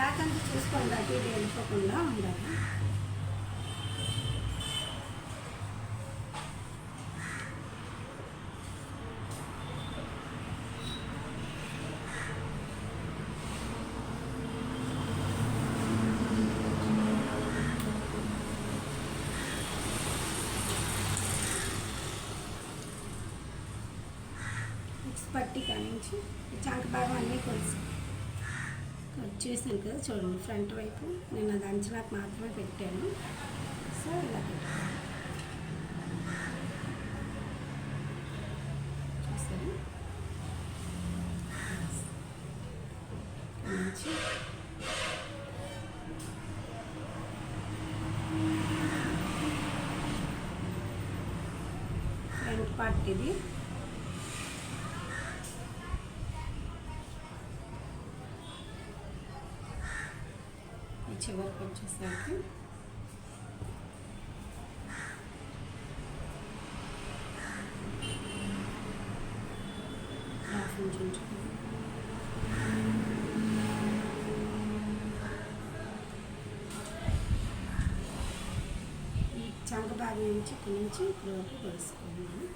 Cloth అంతా చూసుకోండి అటు ఇటు వెళ్ళిపోకుండా ఉండాలి. పట్టిక పట్టి కానించి చంక భాగం అన్నీ కొలిసి కట్ చేశాను కదా చూడండి ఫ్రంట్ వైపు. నేను అది అంచనాకు మాత్రమే పెట్టాను. సో ఇలా పెట్టాను. ఫ్రంట్ పార్ట్ ఇది. చివరికి వచ్చేసరికి హాఫ్ ఇంచ్ ఈ చంక భాగం నుంచి ఇక్కడి నుంచి ఇక్కడ వరకు కొలుసుకోవాలి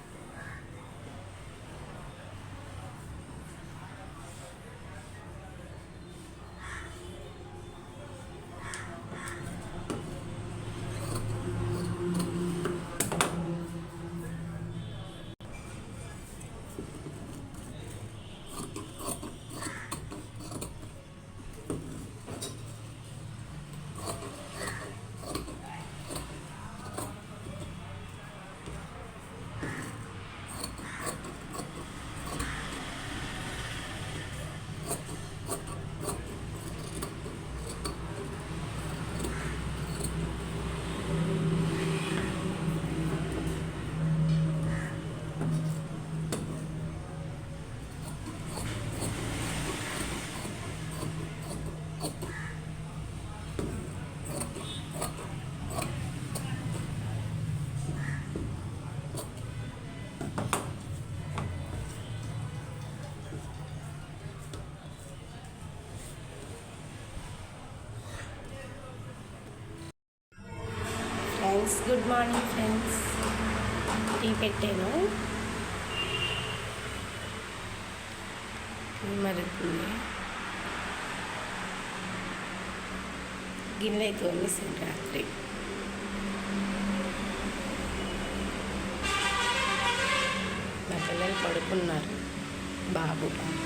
గుడ్ మార్నింగ్ ఫ్రెండ్స్ టీ పెట్టాను టీ మరుగుతుంది గిన్నె అయితే వండేసాను రాత్రి నా పిల్లలు పడుకున్నారు బాబు బాబు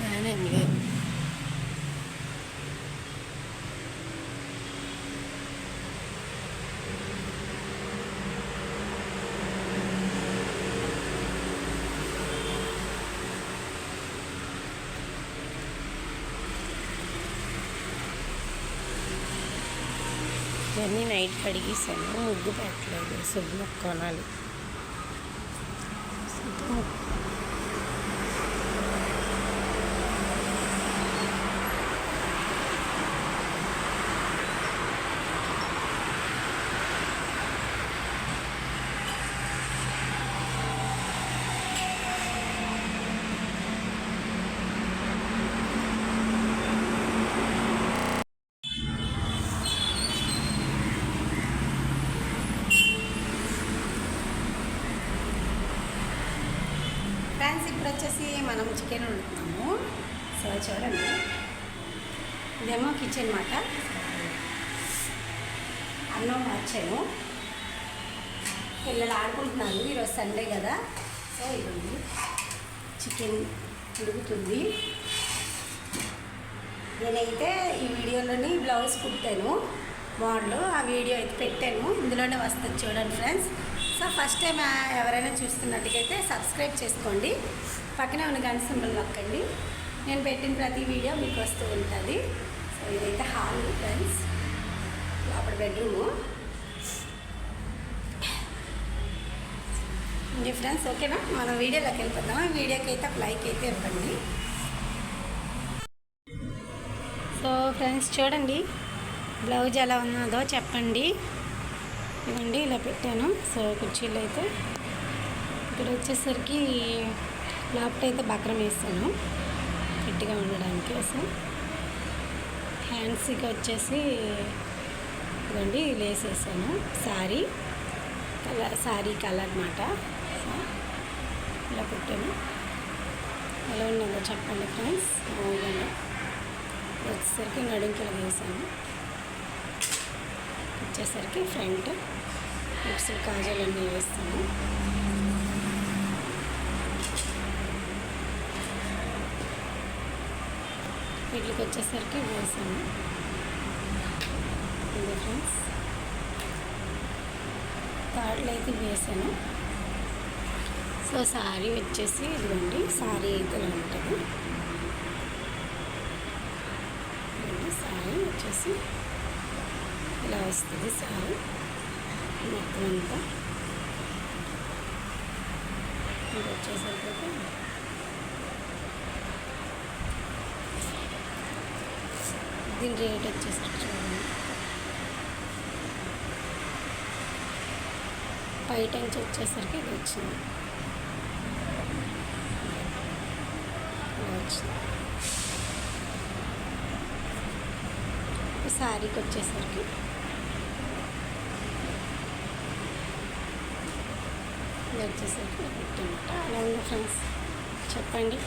కానీ ఇవన్నీ నైట్ కడిగేసాను. ముగ్గు పెట్టలేదు. శుభ్ర కొనాలి ఫ్రెండ్స్ ఇప్పుడు వచ్చేసి మనం చికెన్ వండుతున్నాము. సో చూడండి. ఇదేమో కిచెన్ మాట. అన్నం మార్చాను. పిల్లలు ఆడుకుంటున్నారు. ఈరోజు సండే కదా. సో ఇది చికెన్ ఉడుకుతుంది. నేనైతే ఈ వీడియోలోని బ్లౌజ్ కుట్టాను. మోడల్. ఆ వీడియో అయితే పెట్టాను. ఇందులోనే వస్తుంది చూడండి ఫ్రెండ్స్. సో ఫస్ట్ టైం ఎవరైనా చూస్తున్నట్టుకైతే సబ్స్క్రైబ్ చేసుకోండి. పక్కనే ఉన్న గంట సింబల్ నొక్కండి. నేను పెట్టిన ప్రతి వీడియో మీకు వస్తూ ఉంటుంది. సో ఇదైతే హాల్ ఫ్రెండ్స్. అప్పుడు బెడ్రూము. ఇది ఫ్రెండ్స్ ఓకేనా మనం వీడియోలోకి వెళ్ళిపోతాము ఈ వీడియోకి అయితే ఒక లైక్ అయితే ఇవ్వండి. సో ఫ్రెండ్స్ చూడండి. బ్లౌజ్ ఎలా ఉన్నదో చెప్పండి. ఇవ్వండి ఇలా పెట్టాను. సో కుర్చీలు అయితే. ఇక్కడ వచ్చేసరికి లాప్ట్ అయితే బక్రం వేస్తాను ఫిట్గా ఉండడానికి కోసం. హ్యాండ్స్కి వచ్చేసి ఇదండి లేస్ వేసాను శారీ కలర్ శారీ కలర్ అనమాట ఇలా పెట్టాను. ఎలా ఉన్నదో చెప్పండి ఫ్రెండ్స్? ఇదండి వచ్చేసరికి నడుంకిలా వేసాను. వచ్చేసరికి ఫ్రంట్. లిప్స్ కాజల్ అన్నీ వేస్తాను వీటికి వచ్చేసరికి వేసాను. ఇది ఫ్రెండ్స్. థర్డ్లో అయితే వేసాను. సో శారీ వచ్చేసి ఇదిగోండి శారీ అయితే ఇలా ఉంటుంది. శారీ వచ్చేసి ఇలా వస్తుంది శారీ మొత్తం అంతా. ఇది వచ్చేసరికి దీని రేట్ వచ్చేసరికి చూడండి. బయట నుంచి వచ్చేసరికి ఇది వచ్చింది. వచ్చింది. శారీకి వచ్చేసరికి ఇది వచ్చేసరికి ఇలా అలా ఉంది ఫ్రెండ్స్ చెప్పండి.